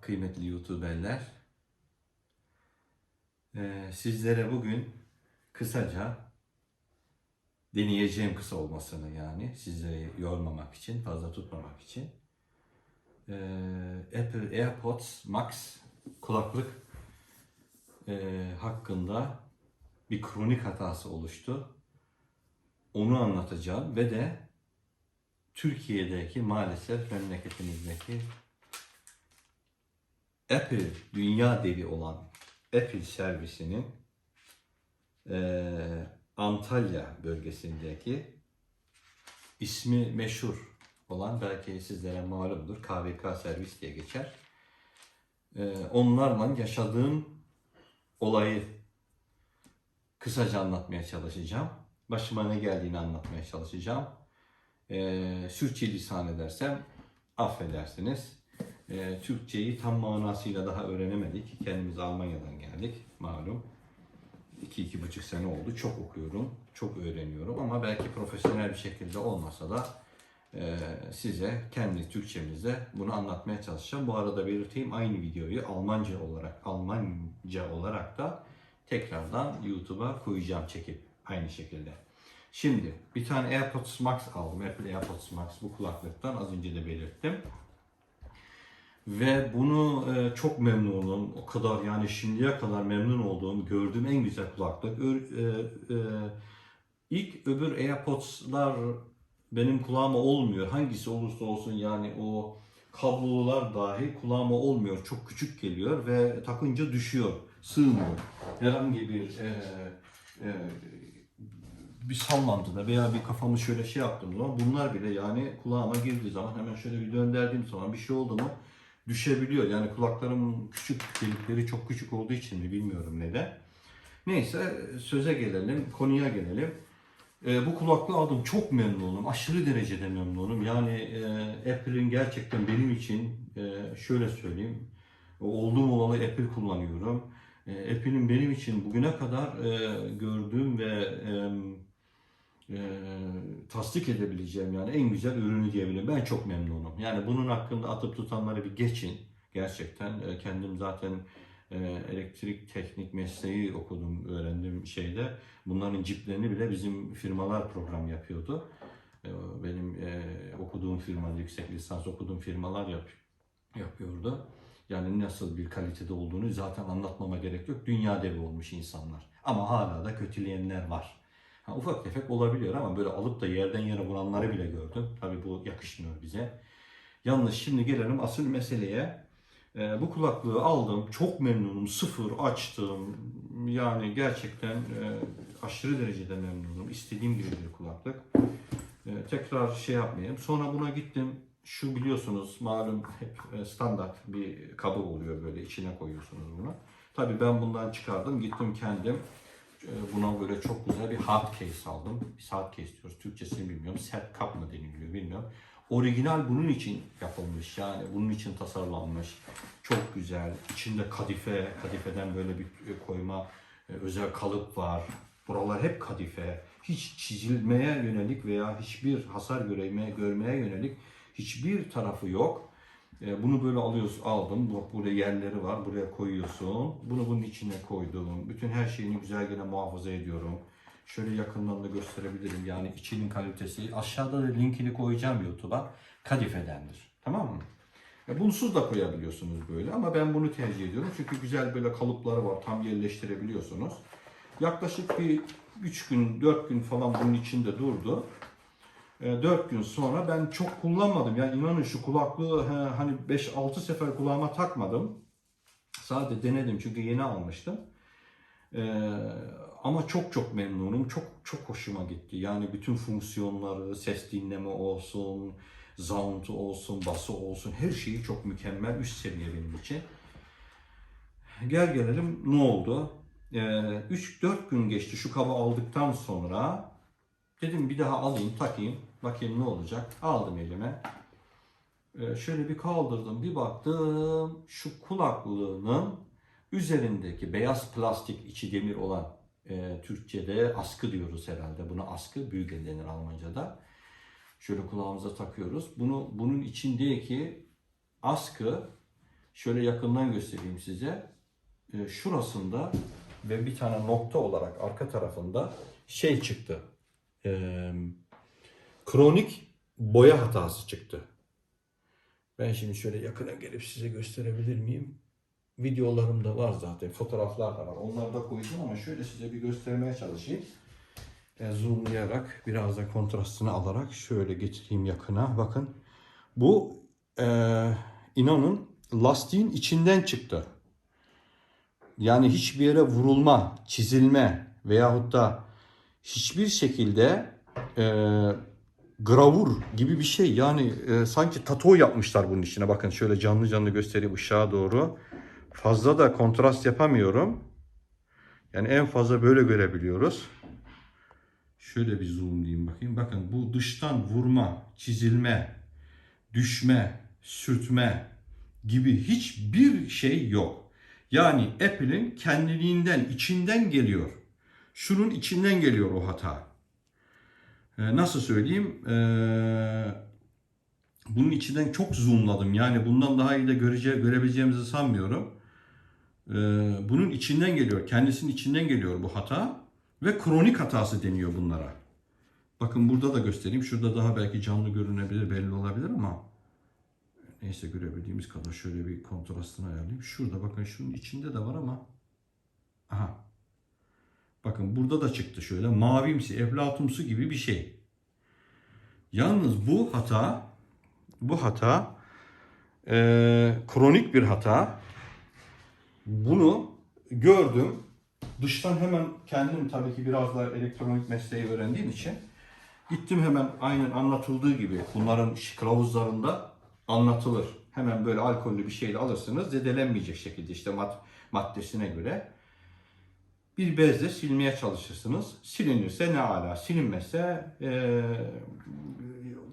Kıymetli YouTuber'ler. Ee, sizlere bugün kısaca deneyeceğim kısa olmasını yani sizleri yormamak için, fazla tutmamak için ee, Apple AirPods Max kulaklık ee, hakkında bir kronik hatası oluştu. Onu anlatacağım ve de Türkiye'deki maalesef memleketimizdeki Apple dünya devi olan Apple servisinin eee, Antalya bölgesindeki ismi meşhur olan belki sizlere malumdur KVK servis diye geçer. Eee, onlarla yaşadığım olayı kısaca anlatmaya çalışacağım. Başıma ne geldiğini anlatmaya çalışacağım. Eee sürçülisan edersem affedersiniz. Eee, Türkçeyi tam manasıyla daha öğrenemedik. Kendimiz Almanya'dan geldik malum. İki, iki buçuk sene oldu. Çok okuyorum, çok öğreniyorum ama belki profesyonel bir şekilde olmasa da eee, size kendi Türkçemizde bunu anlatmaya çalışacağım. Bu arada belirteyim aynı videoyu Almanca olarak, Almanca olarak da tekrardan YouTube'a koyacağım çekip aynı şekilde. Şimdi bir tane AirPods Max aldım. Apple AirPods Max bu kulaklıktan az önce de belirttim. Ve bunu e, çok memnunum. O kadar yani şimdiye kadar memnun olduğum, gördüğüm en güzel kulaklık. Ö- e, e, ilk öbür AirPods'lar benim kulağıma olmuyor. Hangisi olursa olsun yani o kablolar dahi kulağıma olmuyor. Çok küçük geliyor ve takınca düşüyor. Sığmıyor. Herhangi bir e, e, bir sallantıda veya bir kafamı şöyle şey yaptığım zaman bunlar bile yani kulağıma girdiği zaman hemen şöyle bir döndürdüğüm zaman bir şey oldu mu düşebiliyor. Yani kulaklarımın küçük delikleri çok küçük olduğu için mi bilmiyorum neden. Neyse söze gelelim, konuya gelelim. Ee, bu kulaklığı aldım. Çok memnunum. Aşırı derecede memnunum. Yani e, Apple'in gerçekten benim için e, şöyle söyleyeyim. Olduğum olalı Apple kullanıyorum. E, Apple'in benim için bugüne kadar e, gördüğüm ve e, e, tasdik edebileceğim yani en güzel ürünü diyebilirim. Ben çok memnunum. Yani bunun hakkında atıp tutanları bir geçin. Gerçekten e, kendim zaten e, elektrik teknik mesleği okudum, öğrendim şeyde. Bunların ciplerini bile bizim firmalar program yapıyordu. E, Benim okuduğum firma, yüksek lisans okuduğum firmalar yap, yapıyordu. Yani nasıl bir kalitede olduğunu zaten anlatmama gerek yok. Dünya devi olmuş insanlar. Ama hala da kötüleyenler var. Ha, ufak tefek olabiliyor ama böyle alıp da yerden yere vuranları bile gördüm. Tabii bu yakışmıyor bize. Yalnız şimdi gelelim asıl meseleye. Ee, bu kulaklığı aldım. Çok memnunum. Sıfır açtım. Yani gerçekten e, aşırı derecede memnunum. İstediğim gibi bir kulaklık. Ee, tekrar şey yapmayayım. Sonra buna gittim. Şu biliyorsunuz malum hep e, standart bir kabı oluyor böyle içine koyuyorsunuz bunu. Tabii ben bundan çıkardım. Gittim kendim e, buna böyle çok güzel bir hard case aldım. Biz hard case diyoruz. Türkçesini bilmiyorum. Set kap mı deniliyor bilmiyorum. Orijinal bunun için yapılmış. Yani bunun için tasarlanmış. Çok güzel. İçinde kadife, kadifeden böyle bir e, koyma e, özel kalıp var. Buralar hep kadife. Hiç çizilmeye yönelik veya hiçbir hasar görmeye, görmeye yönelik hiçbir tarafı yok. E, Bunu böyle alıyorsun, aldım. Bak burada yerleri var. Buraya koyuyorsun. Bunu bunun içine koydum. Bütün her şeyini güzel gene muhafaza ediyorum. Şöyle yakından da gösterebilirim. Yani içinin kalitesi. Aşağıda da linkini koyacağım YouTube'a. Kadifedendir. Tamam mı? E, Bunsuz da koyabiliyorsunuz böyle ama ben bunu tercih ediyorum. Çünkü güzel böyle kalıpları var. Tam yerleştirebiliyorsunuz. Yaklaşık bir 3 gün, 4 gün falan bunun içinde durdu. 4 gün sonra ben çok kullanmadım. Yani inanın şu kulaklığı hani 5-6 sefer kulağıma takmadım. Sadece denedim çünkü yeni almıştım. Ee, ama çok çok memnunum. Çok çok hoşuma gitti. Yani bütün fonksiyonları, ses dinleme olsun, sound olsun, bası olsun her şeyi çok mükemmel. Üst seviye benim için. Gel gelelim ne oldu? Ee, 3-4 gün geçti şu kabı aldıktan sonra Dedim bir daha alayım, takayım. Bakayım ne olacak. Aldım elime. Ee, şöyle bir kaldırdım. Bir baktım. Şu kulaklığının üzerindeki beyaz plastik içi demir olan e, Türkçe'de askı diyoruz herhalde. Buna askı, büyüge denir Almanca'da. Şöyle kulağımıza takıyoruz. Bunu bunun içindeki askı Şöyle yakından göstereyim size. Ee, şurasında ve bir tane nokta olarak arka tarafında şey çıktı. Ee, kronik boya hatası çıktı. Ben şimdi şöyle yakına gelip size gösterebilir miyim? Videolarımda var zaten, fotoğraflar da var. Onları da koydum ama şöyle size bir göstermeye çalışayım. E, zoomlayarak, biraz da kontrastını alarak şöyle getireyim yakına. Bakın. Bu e, inanın lastiğin içinden çıktı. Yani hiçbir yere vurulma, çizilme veyahut da hiçbir şekilde e, gravur gibi bir şey. Yani e, sanki tato yapmışlar bunun içine. Bakın şöyle canlı canlı göstereyim ışığa doğru. Fazla da kontrast yapamıyorum. Yani en fazla böyle görebiliyoruz. Şöyle bir zoomlayayım bakayım. Bakın bu dıştan vurma, çizilme, düşme, sürtme gibi hiçbir şey yok. Yani Apple'in kendiliğinden, içinden geliyor. Şunun içinden geliyor o hata. Ee, nasıl söyleyeyim? Ee, bunun içinden çok zoomladım. Yani bundan daha iyi de görece, görebileceğimizi sanmıyorum. Ee, bunun içinden geliyor. Kendisinin içinden geliyor bu hata. Ve kronik hatası deniyor bunlara. Bakın burada da göstereyim. Şurada daha belki canlı görünebilir, belli olabilir ama neyse görebildiğimiz kadar şöyle bir kontrastını ayarlayayım. Şurada bakın şunun içinde de var ama aha. Bakın burada da çıktı şöyle mavimsi, eflatumsu gibi bir şey. Yalnız bu hata bu hata eee, kronik bir hata. Bunu gördüm. Dıştan hemen kendim tabii ki biraz daha elektronik mesleği öğrendiğim için gittim hemen aynen anlatıldığı gibi bunların kılavuzlarında anlatılır. Hemen böyle alkollü bir şeyle alırsınız zedelenmeyecek şekilde işte mad maddesine göre bir bezle silmeye çalışırsınız. Silinirse ne ala, silinmezse eee,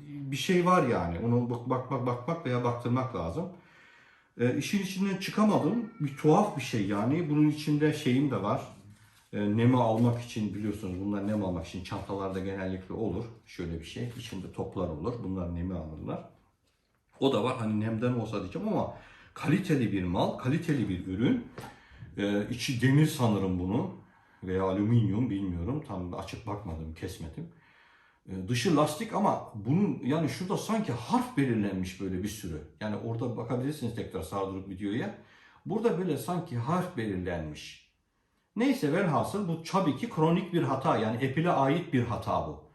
bir şey var yani. Onu bak- bakmak bakmak veya baktırmak lazım. E, işin içinden çıkamadım. Bir tuhaf bir şey yani. Bunun içinde şeyim de var. E, nemi almak için biliyorsunuz bunlar nem almak için çantalarda genellikle olur. Şöyle bir şey. İçinde toplar olur. Bunlar nemi alırlar. O da var. Hani nemden olsa diyeceğim ama kaliteli bir mal, kaliteli bir ürün. E, içi demir sanırım bunun veya alüminyum bilmiyorum. Tam açıp bakmadım, kesmedim. E, Dışı lastik ama bunun yani şurada sanki harf belirlenmiş böyle bir sürü. Yani orada bakabilirsiniz tekrar sağduruk videoya. Burada böyle sanki harf belirlenmiş. Neyse velhasıl bu tabii ki kronik bir hata. Yani Apple'e ait bir hata bu.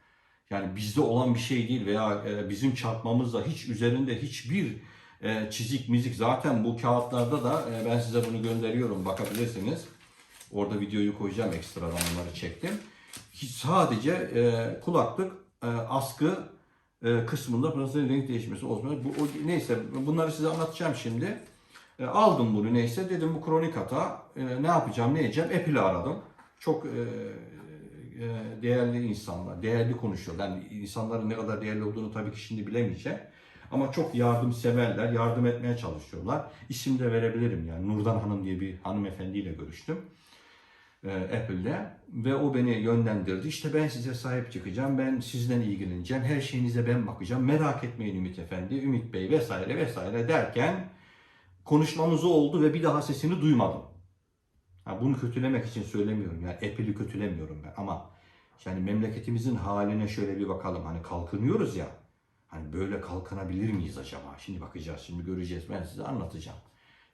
Yani bizde olan bir şey değil veya e, bizim çarpmamızda hiç üzerinde hiçbir e, çizik mizik zaten bu kağıtlarda da e, ben size bunu gönderiyorum bakabilirsiniz. Orada videoyu koyacağım ekstradan onları çektim. Sadece e, kulaklık e, askı e, kısmında Fransız renk değişmesi olmuyor. Bu, o, neyse bunları size anlatacağım şimdi. E, aldım bunu neyse dedim bu kronik hata. E, ne yapacağım ne edeceğim? Apple'i aradım. Çok e, e, değerli insanlar, değerli konuşuyor. Yani insanların ne kadar değerli olduğunu tabii ki şimdi bilemeyeceğim. Ama çok yardımseverler, yardım etmeye çalışıyorlar. İsim de verebilirim yani. Nurdan Hanım diye bir hanımefendiyle görüştüm e, Apple'de ve o beni yönlendirdi. İşte ben size sahip çıkacağım, ben sizden ilgileneceğim, her şeyinize ben bakacağım, merak etmeyin Ümit Efendi, Ümit Bey vesaire vesaire derken konuşmamız oldu ve bir daha sesini duymadım. Ha, bunu kötülemek için söylemiyorum yani Apple'i kötülemiyorum ben ama yani memleketimizin haline şöyle bir bakalım hani kalkınıyoruz ya hani böyle kalkınabilir miyiz acaba? Şimdi bakacağız, şimdi göreceğiz ben size anlatacağım.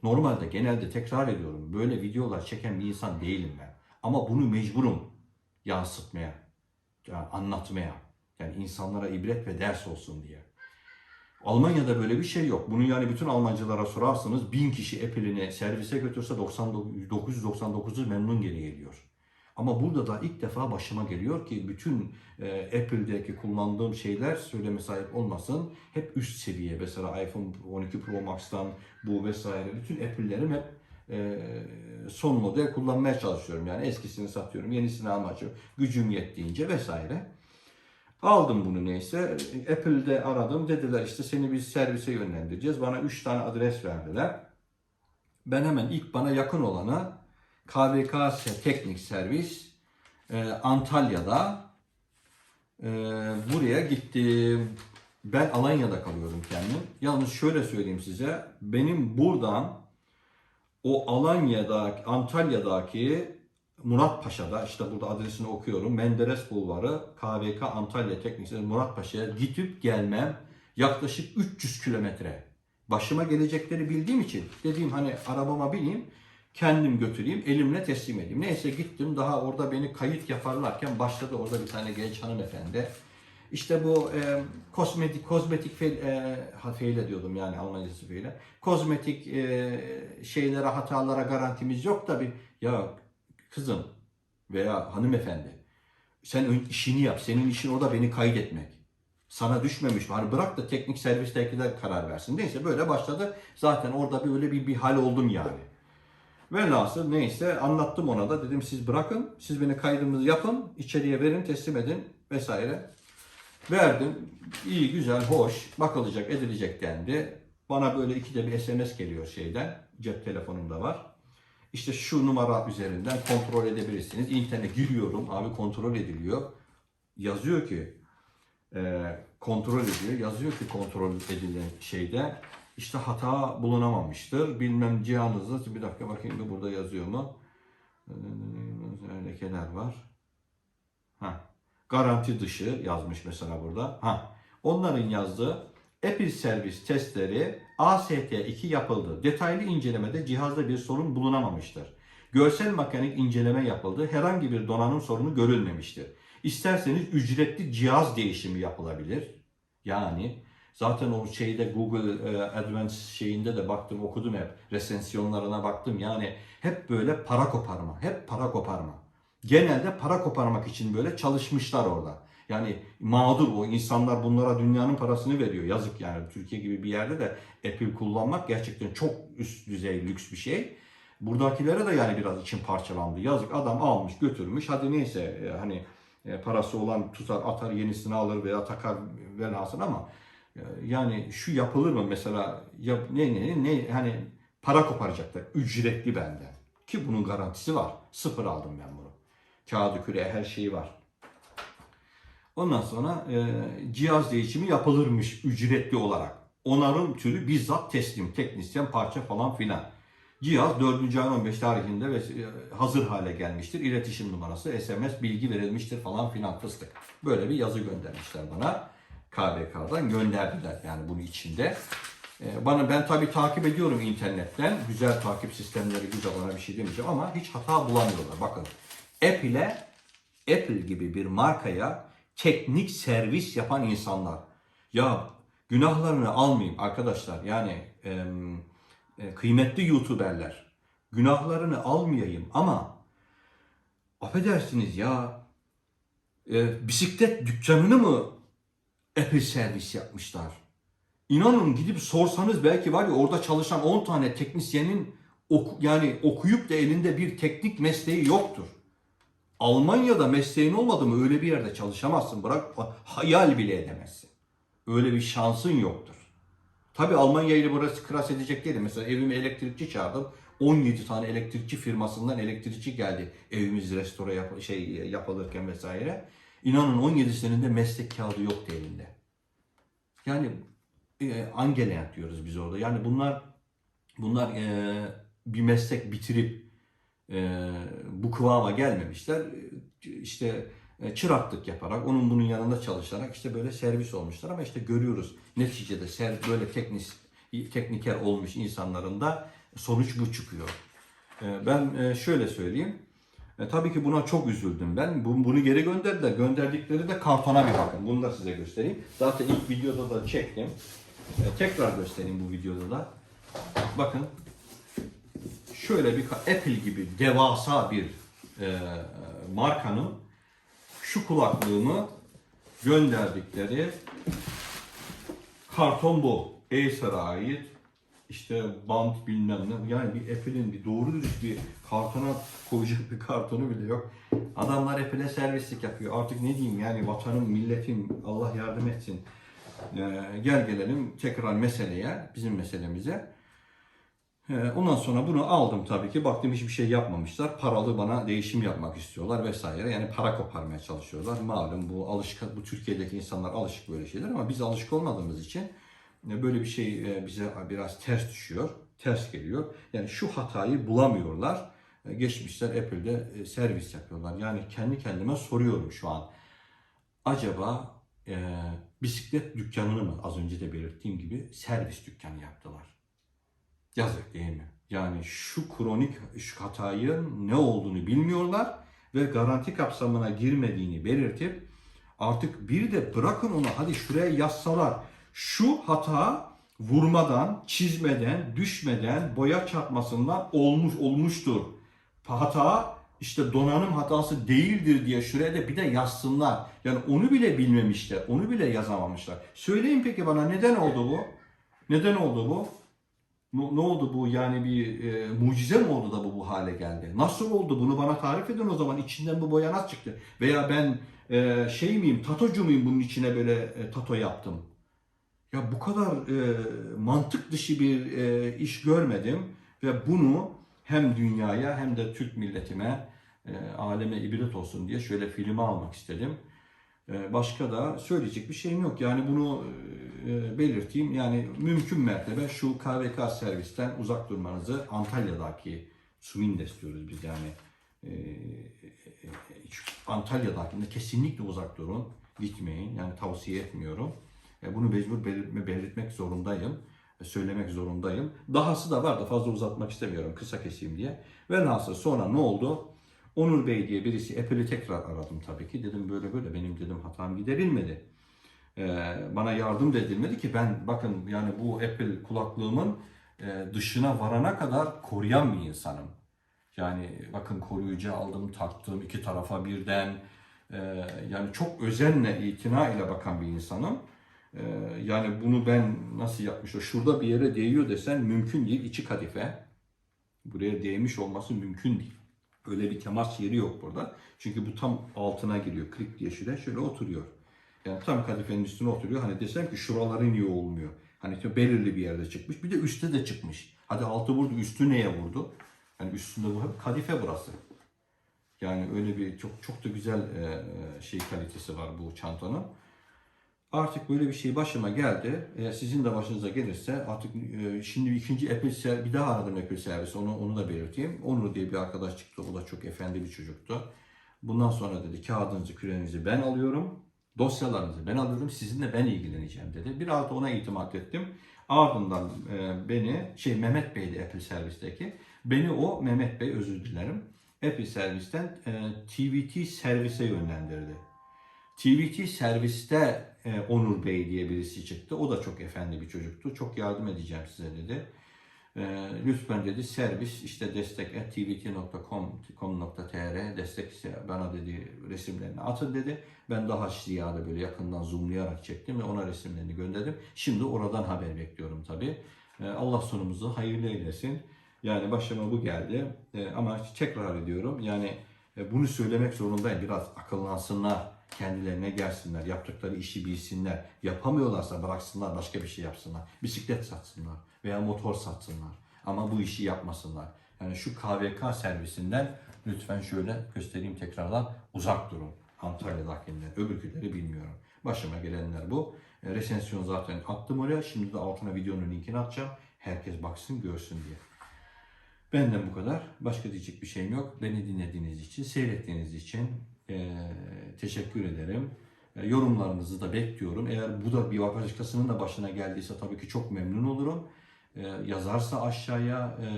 Normalde genelde tekrar ediyorum böyle videolar çeken bir insan değilim ben. Ama bunu mecburum yansıtmaya, yani anlatmaya. Yani insanlara ibret ve ders olsun diye. Almanya'da böyle bir şey yok. Bunu yani bütün Almancılara sorarsınız. Bin kişi Apple'ini servise götürse 99, 999'u memnun geri geliyor. Ama burada da ilk defa başıma geliyor ki bütün e, Apple'deki kullandığım şeyler söyleme sahip olmasın. Hep üst seviye. Mesela iPhone 12 Pro Max'tan bu vesaire. Bütün Apple'lerim hep e, son model kullanmaya çalışıyorum. Yani eskisini satıyorum, yenisini almaya. Gücüm yettiğince vesaire. Aldım bunu neyse. Apple'de aradım. Dediler işte seni biz servise yönlendireceğiz. Bana 3 tane adres verdiler. Ben hemen ilk bana yakın olanı KVK Teknik Servis e, Antalya'da e, buraya gittim. ben Alanya'da kalıyorum kendim. Yalnız şöyle söyleyeyim size. Benim buradan o Alanya'da, Antalya'daki Murat Paşa'da işte burada adresini okuyorum. Menderes Bulvarı, KVK Antalya Teknik Murat Paşa'ya gidip gelmem yaklaşık 300 kilometre. Başıma gelecekleri bildiğim için dediğim hani arabama bineyim kendim götüreyim elimle teslim edeyim. Neyse gittim daha orada beni kayıt yaparlarken başladı orada bir tane genç hanımefendi. İşte bu e, kosmetik kozmetik fe, e, diyordum yani Almancası feyle. Kozmetik e, şeylere hatalara garantimiz yok tabi. Ya kızım veya hanımefendi sen işini yap. Senin işin orada beni kaydetmek. Sana düşmemiş mi? Hani bırak da teknik servistekiler karar versin. Neyse böyle başladı. Zaten orada böyle bir, bir hal oldum yani. Velhasıl neyse anlattım ona da dedim siz bırakın siz beni kaydımızı yapın içeriye verin teslim edin vesaire. Verdim iyi güzel hoş bakılacak edilecek dendi. Bana böyle ikide bir SMS geliyor şeyden cep telefonumda var. İşte şu numara üzerinden kontrol edebilirsiniz. İnternete giriyorum abi kontrol ediliyor. Yazıyor ki e, kontrol ediyor. Yazıyor ki kontrol edilen şeyde işte hata bulunamamıştır. Bilmem cihazınızda bir dakika bakayım da burada yazıyor mu? Ee, Lekeler var. Ha. Garanti dışı yazmış mesela burada. Ha. Onların yazdığı Apple servis testleri AST2 yapıldı. Detaylı incelemede cihazda bir sorun bulunamamıştır. Görsel mekanik inceleme yapıldı. Herhangi bir donanım sorunu görülmemiştir. İsterseniz ücretli cihaz değişimi yapılabilir. Yani zaten o şeyde Google e, Advanced şeyinde de baktım okudum hep resensyonlarına baktım. Yani hep böyle para koparma, hep para koparma. Genelde para koparmak için böyle çalışmışlar orada. Yani mağdur o insanlar bunlara dünyanın parasını veriyor. Yazık yani Türkiye gibi bir yerde de Apple kullanmak gerçekten çok üst düzey lüks bir şey. Buradakilere de yani biraz için parçalandı. Yazık adam almış götürmüş. Hadi neyse e, hani e, parası olan tutar atar yenisini alır veya takar velhasıl ama yani şu yapılır mı mesela ya, ne ne ne hani para koparacaklar ücretli benden. Ki bunun garantisi var. Sıfır aldım ben bunu. Kağıdı küre her şeyi var. Ondan sonra e, cihaz değişimi yapılırmış ücretli olarak. Onarım türü bizzat teslim, teknisyen parça falan filan. Cihaz 4. ayın 15 tarihinde ve e, hazır hale gelmiştir. İletişim numarası, SMS bilgi verilmiştir falan filan fıstık. Böyle bir yazı göndermişler bana. KVK'dan gönderdiler yani bunun içinde. E, Bana ben tabii takip ediyorum internetten. Güzel takip sistemleri güzel ona bir şey demeyeceğim ama hiç hata bulamıyorlar. Bakın Apple'e Apple gibi bir markaya teknik servis yapan insanlar. Ya günahlarını almayayım arkadaşlar. Yani e, kıymetli YouTuberler. Günahlarını almayayım ama affedersiniz ya e, bisiklet dükkanını mı Apple servis yapmışlar? İnanın gidip sorsanız belki var ya orada çalışan 10 tane teknisyenin oku- yani okuyup da elinde bir teknik mesleği yoktur. Almanya'da mesleğin olmadı mı öyle bir yerde çalışamazsın. Bırak hayal bile edemezsin. Öyle bir şansın yoktur. Tabi Almanya ile burası kras edecek değilim. Mesela evime elektrikçi çağırdım. 17 tane elektrikçi firmasından elektrikçi geldi. Evimiz restore yap şey yapılırken vesaire. İnanın 17 seninde meslek kağıdı yoktu elinde. Yani e, Angeland diyoruz biz orada. Yani bunlar bunlar e, bir meslek bitirip e, bu kıvama gelmemişler. E, İşte e, çıraklık yaparak, onun bunun yanında çalışarak işte böyle servis olmuşlar ama işte görüyoruz neticede ser, böyle teknis, tekniker olmuş insanların da sonuç bu çıkıyor. E, Ben e, şöyle söyleyeyim. E, tabii ki buna çok üzüldüm ben. Bu- Bunu geri gönderdiler. Gönderdikleri de kartona bir bakın. Bunu da size göstereyim. Zaten ilk videoda da çektim. E, Tekrar göstereyim bu videoda da. Bakın şöyle bir Apple gibi devasa bir e, markanın şu kulaklığımı gönderdikleri karton bu. Acer'a ait işte bant bilmem ne. Yani bir Apple'in bir doğru dürüst bir kartona koyacak bir kartonu bile yok. Adamlar Apple'e servislik yapıyor. Artık ne diyeyim yani vatanım, milletim Allah yardım etsin. Ee, gel gelelim tekrar meseleye, bizim meselemize. Ee, Ondan sonra bunu aldım tabii ki. Baktım hiçbir şey yapmamışlar. Paralı bana değişim yapmak istiyorlar vesaire. Yani para koparmaya çalışıyorlar. Malum bu alışık, bu Türkiye'deki insanlar alışık böyle şeyler ama biz alışık olmadığımız için böyle bir şey e, bize biraz ters düşüyor. Ters geliyor. Yani şu hatayı bulamıyorlar. E, Geçmişler Apple'de e, servis yapıyorlar. Yani kendi kendime soruyorum şu an. Acaba e, bisiklet dükkanını mı az önce de belirttiğim gibi servis dükkanı yaptılar? Yazık değil mi? Yani şu kronik şu hatayın ne olduğunu bilmiyorlar ve garanti kapsamına girmediğini belirtip artık bir de bırakın onu hadi şuraya yazsalar şu hata vurmadan, çizmeden, düşmeden, boya çarpmasından olmuş olmuştur. Hata işte donanım hatası değildir diye şuraya da bir de yazsınlar. Yani onu bile bilmemişler, onu bile yazamamışlar. Söyleyin peki bana neden oldu bu? Neden oldu bu? Ne, ne oldu bu yani bir e, mucize mi oldu da bu bu hale geldi? Nasıl oldu bunu bana tarif edin o zaman içinden bu boya nasıl çıktı? Veya ben e, şey miyim tatocu muyum bunun içine böyle e, tato yaptım? Ya bu kadar e, mantık dışı bir e, iş görmedim ve bunu hem dünyaya hem de Türk milletime e, aleme ibret olsun diye şöyle filme almak istedim. E, başka da söyleyecek bir şeyim yok. Yani bunu e, belirteyim. Yani mümkün mertebe şu KVK servisten uzak durmanızı Antalya'daki Sumindes diyoruz biz yani. E, e, Antalya'dakinde kesinlikle uzak durun. Gitmeyin. Yani tavsiye etmiyorum. E, bunu mecbur belirtme, belirtmek zorundayım. E, Söylemek zorundayım. Dahası da var da fazla uzatmak istemiyorum. Kısa keseyim diye. Ve nasıl sonra ne oldu? Onur Bey diye birisi Apple'i tekrar aradım tabii ki. Dedim böyle böyle benim dedim hatam giderilmedi. Ee, bana yardım da edilmedi ki ben bakın yani bu Apple kulaklığımın e, dışına varana kadar koruyan bir insanım. Yani bakın koruyucu aldım taktım iki tarafa birden Ee, yani çok özenle itina ile bakan bir insanım. Ee, yani bunu ben nasıl yapmışım şurada bir yere değiyor desen mümkün değil içi kadife. Buraya değmiş olması mümkün değil. Öyle bir temas yeri yok burada. Çünkü bu tam altına giriyor. Klik diye şöyle, şöyle oturuyor. Yani tam kadifenin üstüne oturuyor. Hani desem ki şuraları niye olmuyor? Hani belirli bir yerde çıkmış. Bir de üstte de çıkmış. Hadi altı vurdu, üstü neye vurdu? Hani üstünde bu kadife burası. Yani öyle bir çok çok da güzel e, şey kalitesi var bu çantanın. Artık böyle bir şey başıma geldi. Eğer sizin de başınıza gelirse artık e, şimdi ikinci Apple bir daha aradım Apple servisi onu onu da belirteyim. Onur diye bir arkadaş çıktı. O da çok efendi bir çocuktu. Bundan sonra dedi kağıdınızı, kürenizi ben alıyorum. Dosyalarınızı ben alıyorum. Sizinle ben ilgileneceğim dedi. Biraz da ona itimat ettim. Ardından e, beni şey Mehmet Bey'di Apple servisteki. Beni o Mehmet Bey özür dilerim. Apple servisten e, TVT servise yönlendirdi. TVT serviste e, Onur Bey diye birisi çıktı. O da çok efendi bir çocuktu. Çok yardım edeceğim size dedi. E, lütfen dedi servis işte destek at tvt.com.tr destek ise bana dedi resimlerini atın dedi. Ben daha ziyade böyle yakından zoomlayarak çektim ve ona resimlerini gönderdim. Şimdi oradan haber bekliyorum tabi. Allah sonumuzu hayırlı eylesin. Yani başıma bu geldi. E, ama tekrar ediyorum yani e, bunu söylemek zorundayım. Biraz akıllansınlar, kendilerine gelsinler, yaptıkları işi bilsinler. Yapamıyorlarsa bıraksınlar, başka bir şey yapsınlar. Bisiklet satsınlar veya motor satsınlar. Ama bu işi yapmasınlar. Yani şu KVK servisinden lütfen şöyle göstereyim tekrardan uzak durun. Antalya'dakinden. Öbürküleri bilmiyorum. Başıma gelenler bu. E, Resensyon zaten attım oraya. Şimdi de altına videonun linkini atacağım. Herkes baksın görsün diye. Benden bu kadar. Başka diyecek bir şeyim yok. Beni dinlediğiniz için, seyrettiğiniz için eee, teşekkür ederim. E, yorumlarınızı da bekliyorum. Eğer bu da bir başkasının da başına geldiyse tabii ki çok memnun olurum. E, yazarsa aşağıya, e,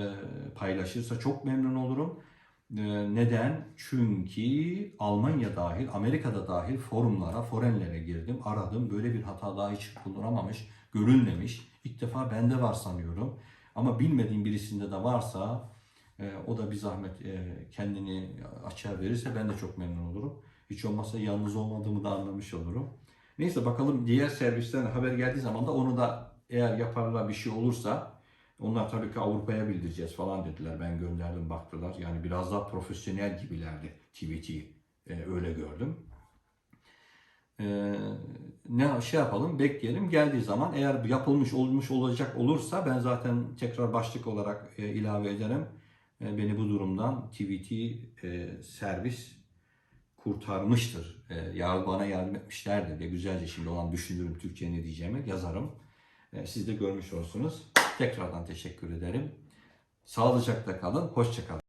paylaşırsa çok memnun olurum. Neden? Çünkü Almanya dahil, Amerika'da dahil forumlara, forenlere girdim, aradım. Böyle bir hata daha hiç kullanamamış, görülmemiş. İlk defa bende var sanıyorum. Ama bilmediğim birisinde de varsa e, o da bir zahmet e, kendini açığa verirse ben de çok memnun olurum. Hiç olmazsa yalnız olmadığımı da anlamış olurum. Neyse bakalım diğer servisten haber geldiği zaman da onu da eğer yaparlar bir şey olursa onlar tabii ki Avrupa'ya bildireceğiz falan dediler. Ben gönderdim baktılar. Yani biraz daha profesyonel gibilerdi TVT. E, öyle gördüm. Ee, ne şey yapalım bekleyelim geldiği zaman eğer yapılmış olmuş olacak olursa ben zaten tekrar başlık olarak e, ilave ederim. E, beni bu durumdan TVT e, servis kurtarmıştır. E, ya bana yardım etmişlerdir diye güzelce şimdi olan düşünürüm Türkçe ne diyeceğimi yazarım. E, siz de görmüş olsunuz. Tekrardan teşekkür ederim. Sağlıcakla kalın, hoşça kalın.